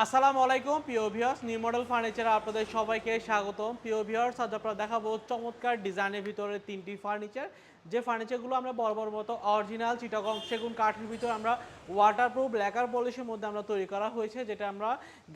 আসসালামু আলাইকুম, প্রিয় ভিউয়ার্স নিউ মডেল ফার্নিচারে আপনাদের সবাইকে স্বাগতম। প্রিয় ভিউয়ার্স আজ আপনারা দেখাবো চমৎকার ডিজাইনের ভিতরে তিনটি ফার্নিচার যে ফার্নিচারগুলো আমরা বড় মতো অরিজিনাল চিটাগং সেগুন কাঠের ভিতরে আমরা ওয়াটারপ্রুফ লেকার পলিশের মধ্যে আমরা তৈরি করা হয়েছে, যেটা আমরা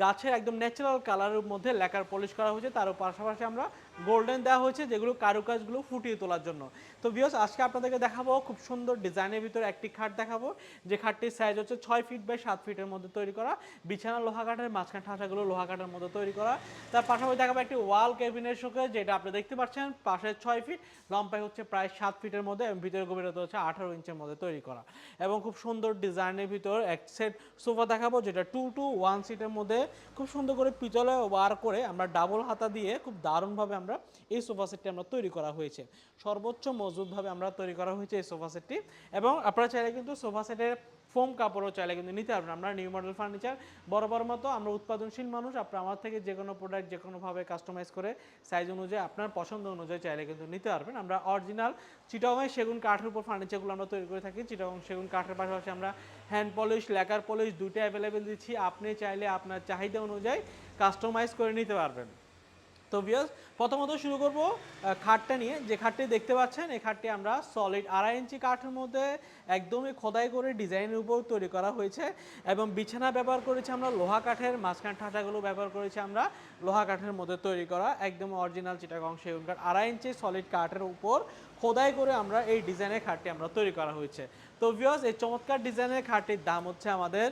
গাছের একদম ন্যাচারাল কালারের মধ্যে লেকার পলিশ করা হয়েছে। তার পাশাপাশি আমরা গোল্ডেন দেওয়া হয়েছে যেগুলো কারুকাজগুলো ফুটিয়ে তোলার জন্য। তো ভিউয়ার্স আজকে আপনাদেরকে দেখাবো, খুব সুন্দর ডিজাইনের ভিতরে একটি খাট দেখাবো। যে খাটটির সাইজ হচ্ছে ছয় ফিট বাই সাত ফিটের মধ্যে তৈরি করা। বিছানা, লোহা কাঠের মাঝখান ঠাঁচাগুলো লোহা কাঠের মধ্যে তৈরি করা। তার পাশাপাশি দেখাবো একটি ওয়াল কেবিনের শোকে যেটা আপনি দেখতে পাচ্ছেন, পাশে ছয় ফিট লম্বাই হচ্ছে প্রায় সাত ফিটের মধ্যে, এবং ভিতরে গভীরতা হচ্ছে আঠারো ইঞ্চের মধ্যে তৈরি করা। এবং খুব সুন্দর ডিজাইনের ভিতর এক সেট সোফা দেখাবো, যেটা টু টু ওয়ান সিটের মধ্যে খুব সুন্দর করে পিতলে ওয়ার করে আমরা ডাবল হাতা দিয়ে খুব দারুণভাবে আমরা এই সোফা সেটটি আমরা তৈরি করা হয়েছে। সর্বোচ্চ মজবুতভাবে আমরা তৈরি করা হয়েছে এই সোফা সেটটি এবং আপনারা চাইলে কিন্তু সোফা সেটের ফোম কাপড়ও চাইলে কিন্তু নিতে পারবেন। আমরা নিউ মডেল ফার্নিচার বড় মতো আমরা উৎপাদনশীল মানুষ, আপনার আমার থেকে যে কোনো প্রোডাক্ট যে কোনোভাবে কাস্টমাইজ করে সাইজ অনুযায়ী, আপনার পছন্দ অনুযায়ী চাইলে কিন্তু নিতে পারবেন। আমরা অরিজিনাল চিটাগং সেগুন কাঠের উপর ফার্নিচারগুলো আমরা তৈরি করে থাকি। চিটাগং সেগুন কাঠের পাশাপাশি আমরা হ্যান্ড পলিশ লেকার পলিশ দুটো অ্যাভেলেবেল দিচ্ছি। আপনি চাইলে আপনার চাহিদা অনুযায়ী কাস্টমাইজ করে নিতে পারবেন। তো বিয়াস প্রথমত শুরু করব খাটটা নিয়ে। যে খাটটি দেখতে পাচ্ছেন, এই খাটটি আমরা সলিড আড়াই ইঞ্চি কাঠের মধ্যে একদমই খোদাই করে ডিজাইনের উপর তৈরি করা হয়েছে এবং বিছানা ব্যবহার করেছি আমরা লোহা কাঠের, মাঝখান ঠাঁচাগুলো ব্যবহার করেছি আমরা লোহা কাঠের মধ্যে তৈরি করা, একদম অরিজিনাল চিটাগং সেগুন কাঠ আড়াই ইঞ্চি সলিড কাঠের উপর খোদাই করে আমরা এই ডিজাইনের খাটটি আমরা তৈরি করা হয়েছে। তো বিয়াস এই চমৎকার ডিজাইনের খাটটির দাম হচ্ছে আমাদের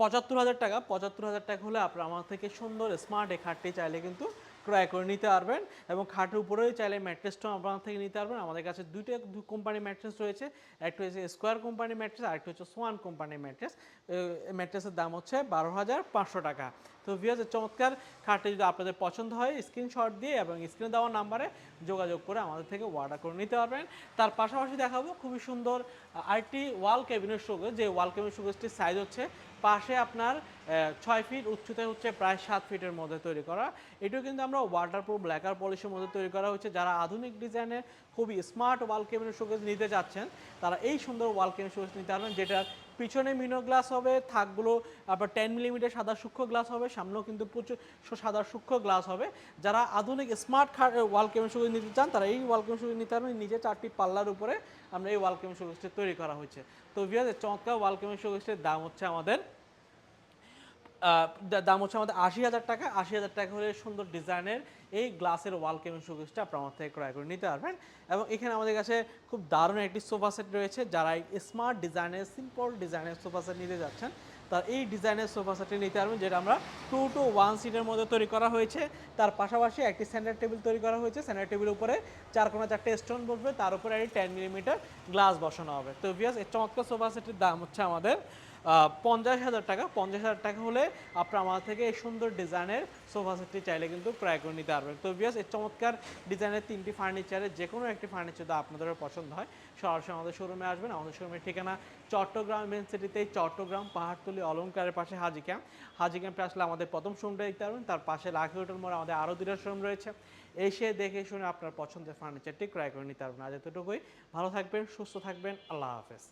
পঁচাত্তর হাজার টাকা, পঁচাত্তর হাজার টাকা হলে আপনারা আমার থেকে সুন্দর স্মার্ট এই খাটটি চাইলে কিন্তু ক্রয় করে নিতে পারবেন এবং খাটের উপরেই চাইলে ম্যাট্রেসটাও আপনার থেকে নিতে পারবেন। আমাদের কাছে দুইটা কোম্পানি ম্যাট্রেস রয়েছে, একটা হচ্ছে স্কোয়ার কোম্পানি ম্যাট্রেস আর একটা হচ্ছে সোয়ান কোম্পানি ম্যাট্রেস ম্যাট্রেসের দাম হচ্ছে বারো হাজার পাঁচশো টাকা। তো ভিওজ চমৎকার খাটটি যদি আপনাদের পছন্দ হয় স্ক্রিনশট দিয়ে এবং স্ক্রিনে দেওয়া নাম্বারে যোগাযোগ করে আমাদের থেকে অর্ডার করে নিতে পারবেন। তার পাশাপাশি দেখাবো খুবই সুন্দর আরেকটি ওয়াল ক্যাবিনেট শোকেস যে ওয়াল ক্যাবিনেট শোকেসটির সাইজ হচ্ছে পাশে আপনার ছয় ফিট উচ্চতায় হচ্ছে প্রায় সাত ফিটের মধ্যে তৈরি করা। এটাও কিন্তু আমরা ওয়াটারপ্রুফ ব্ল্যাকার পলিশের মধ্যে তৈরি করা হচ্ছে। যারা আধুনিক ডিজাইনের খুবই স্মার্ট ওয়াল ক্যাবিনেট শোকেস নিতে চাচ্ছেন তারা এই সুন্দর ওয়াল শোকেস নিতে পারবেন যেটা পিছনে মিনো গ্লাস হবে, থাকগুলো আবার টেন মিলিমিটার সাদা সূক্ষ্ম গ্লাস হবে, সামনেও কিন্তু প্রচুর সাদা সূক্ষ্ম গ্লাস হবে। যারা আধুনিক স্মার্ট ওয়াল ক্যাবিনেট শোকেস নিতে চান, তারা এই ওয়াল ক্যাবিনেট নিতে পারবেন নিজে চারটি পাল্লার উপরে আমরা এই ওয়াল ক্যাবিনেট শোকেসটি তৈরি করা হয়েছে তো ভিয়াজ চমৎকার ওয়াল শোকেসটির দাম হচ্ছে আমাদের দাম হচ্ছে আমাদের আশি হাজার টাকা। আশি হাজার টাকা হলে সুন্দর ডিজাইনের এই গ্লাসের ওয়াল কেবিন শোকেসটা আপনার আমার থেকে ক্রয় করে নিতে পারবেন। এবং এখানে আমাদের কাছে খুব দারুণ একটি সোফা সেট রয়েছে, যারা স্মার্ট ডিজাইনের সিম্পল ডিজাইনের সোফা সেট নিতে যাচ্ছেন, তার এই ডিজাইনের সোফা সেটটি নিতে পারবেন, যেটা আমরা টু টু ওয়ান সিটের মধ্যে তৈরি করা হয়েছে। তার পাশাপাশি একটি সেন্টার টেবিল তৈরি করা হয়েছে। সেন্টার টেবিলের উপরে চার কোনা চারটে স্টোন বসবে, তার উপরে একটি টেন মিলিমিটার গ্লাস বসানো হবে। তো ভিয়াস এর চমৎকার সোফা সেটের দাম হচ্ছে আমাদের পঞ্চাশ হাজার টাকা, পঞ্চাশ হাজার টাকা হলে আপনার আমার থেকে এই সুন্দর ডিজাইনের সোফা সেটটি চাইলে কিন্তু ক্রয় করে নিতে পারবেন। তো বিয়াস এই চমৎকার ডিজাইনের তিনটি ফার্নিচারের যে কোনো একটি ফার্নিচার যদি আপনাদের পছন্দ হয়, সরাসরি আমাদের শোরুমে আসবেন। আমাদের শোরুমের ঠিকানা চট্টগ্রাম মেন সিটিতে চট্টগ্রাম পাহাড়তলি অলঙ্কারের পাশে হাজি ক্যাম্প হাজি ক্যাম্পে আসলে আমাদের প্রথম শোরুমটা দেখতে পারবেন। তার পাশে লাখি হোটেল মোড়ে আমাদের আরও দুটো শোরুম রয়েছে। এসে দেখে শুনে আপনার পছন্দের ফার্নিচারটি ক্রয় করে নিতে পারবেন। আজ এতটুকুই। ভালো থাকবেন, সুস্থ থাকবেন। আল্লাহ হাফেজ।